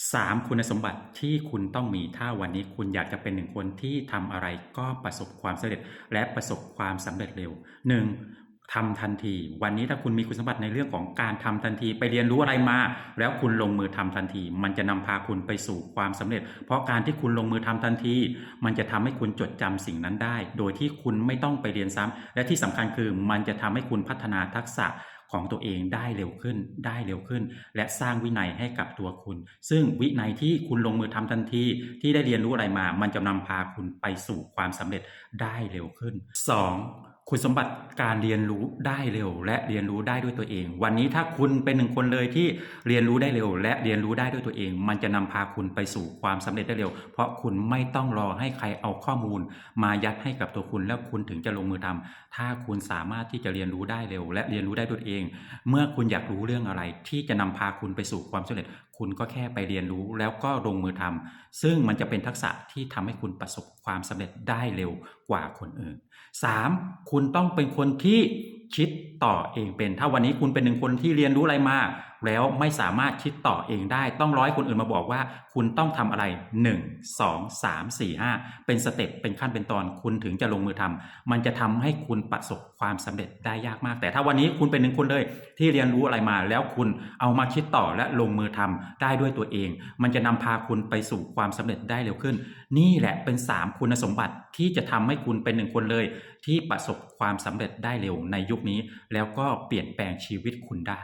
3 คุณสมบัติที่คุณต้องมีถ้าวันนี้คุณอยากจะเป็นหนึ่งคนที่ทำอะไรก็ประสบความสำเร็จและประสบความสำเร็จเร็ว 1. ทำทันที วันนี้ถ้าคุณมีคุณสมบัติในเรื่องของการทำทันที ไปเรียนรู้อะไรมา แล้วคุณลงมือทำทันที มันจะนำพาคุณไปสู่ความสำเร็จ เพราะการที่คุณลงมือทำทันที มันจะทำให้คุณจดจำสิ่งนั้นได้ โดยที่คุณไม่ต้องไปเรียนซ้ำและที่สำคัญคือมันจะทำให้คุณพัฒนาทักษะ ของตัวเองได้เร็วขึ้น ได้เร็วขึ้น และสร้างวินัยให้กับตัวคุณ ซึ่งวินัยที่คุณลงมือทำทันที ที่ได้เรียนรู้อะไรมา มันจะนำพาคุณไปสู่ความสำเร็จได้เร็วขึ้น 2. คุณสมบัติการเรียนรู้ได้เร็ว และเรียนรู้ได้ด้วยตัวเอง วันนี้ถ้าคุณเป็นหนึ่งคนเลยที่เรียนรู้ได้เร็ว และเรียนรู้ได้ด้วยตัวเอง มันจะนำพาคุณไปสู่ความสำเร็จได้เร็ว เพราะคุณไม่ต้องรอให้ใครเอาข้อมูล มายัดให้กับตัวคุณแล้วคุณถึงจะลงมือทำถ้าคุณสามารถที่จะเรียนรู้ได้เร็ว และเรียนรู้ได้ด้วยตัวเอง เมื่อคุณอยากรู้เรื่องอะไร ที่จะนำพาคุณไปสู่ความสำเร็จ คุณก็แค่ไปเรียนรู้แล้วก็ลงมือทำซึ่งมันจะเป็นทักษะที่ทำให้คุณประสบความสำเร็จได้เร็วกว่าคนอื่น 3. คุณต้องเป็นคนที่คิดต่อเองเป็น ถ้าวันนี้คุณเป็นหนึ่งคนที่เรียนรู้อะไรมา แล้วไม่สามารถคิดต่อเองได้ ต้องร้อยคนอื่นมาบอกว่า คุณต้องทำอะไร 1 2 3 4 5 เป็นสเต็ปเป็นขั้นเป็นตอนคุณถึงจะลงมือทำมันจะทำให้คุณประสบความสำเร็จได้ยากมาก แต่ถ้าวันนี้คุณเป็นหนึ่งคนเลย ที่เรียนรู้อะไรมา แล้วคุณเอามาคิดต่อและลงมือทำได้ด้วยตัวเอง มันจะนำพาคุณไปสู่ความสำเร็จได้เร็วขึ้น นี่แหละเป็น 3 คุณสมบัติที่จะทำให้คุณเป็นหนึ่งคนเลย ที่ประสบความสำเร็จได้เร็วในยุคนี้ แล้วก็เปลี่ยนแปลงชีวิตคุณได้